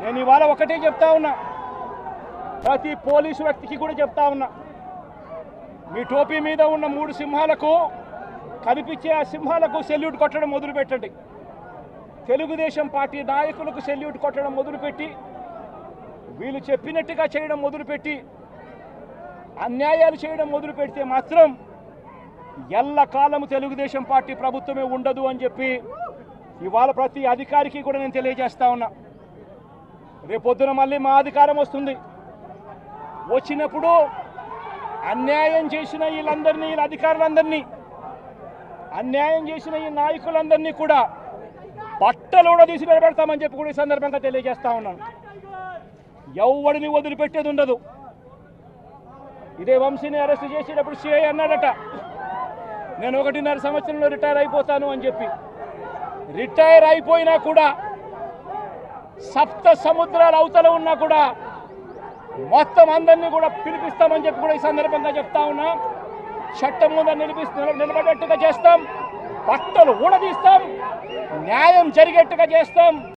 నేను ఇవాళ ఒకటే చెప్తా ఉన్నా. ప్రతి పోలీసు వ్యక్తికి కూడా చెప్తా ఉన్నా. మీ టోపీ మీద ఉన్న మూడు సింహాలకు కనిపించే ఆ సింహాలకు సెల్యూట్ కొట్టడం మొదలుపెట్టండి. తెలుగుదేశం పార్టీ నాయకులకు సెల్యూట్ కొట్టడం మొదలుపెట్టి వీళ్ళు చెప్పినట్టుగా చేయడం మొదలుపెట్టి అన్యాయాలు చేయడం మొదలు పెడితే మాత్రం ఎల్లకాలము తెలుగుదేశం పార్టీ ప్రభుత్వమే ఉండదు అని చెప్పి ఇవాళ ప్రతి అధికారికి కూడా నేను తెలియజేస్తా ఉన్నా. రేపొద్దున మళ్ళీ మా అధికారం వస్తుంది. వచ్చినప్పుడు అన్యాయం చేసిన వీళ్ళందరినీ వీళ్ళ అధికారులందరినీ అన్యాయం చేసిన ఈ నాయకులందరినీ కూడా బట్టలు కూడా తీసి నిలబెడతామని చెప్పి కూడా ఈ సందర్భంగా తెలియజేస్తా ఉన్నాను. ఎవడిని వదిలిపెట్టేది ఉండదు. ఇదే వంశీని అరెస్ట్ చేసేటప్పుడు సిఐ అన్నాడట నేను ఒకటిన్నర సంవత్సరంలో రిటైర్ అయిపోతాను అని చెప్పి. రిటైర్ అయిపోయినా కూడా సప్త సముద్రాల అవతల ఉన్నా కూడా మొత్తం అందరినీ కూడా పిలిపిస్తామని చెప్పి కూడా ఈ సందర్భంగా చెప్తా ఉన్నా. చట్టం ముందు నిలిపిస్తు నిలబడేట్టుగా చేస్తాం. బట్టలు ఊడదీస్తాం. న్యాయం జరిగేట్టుగా చేస్తాం.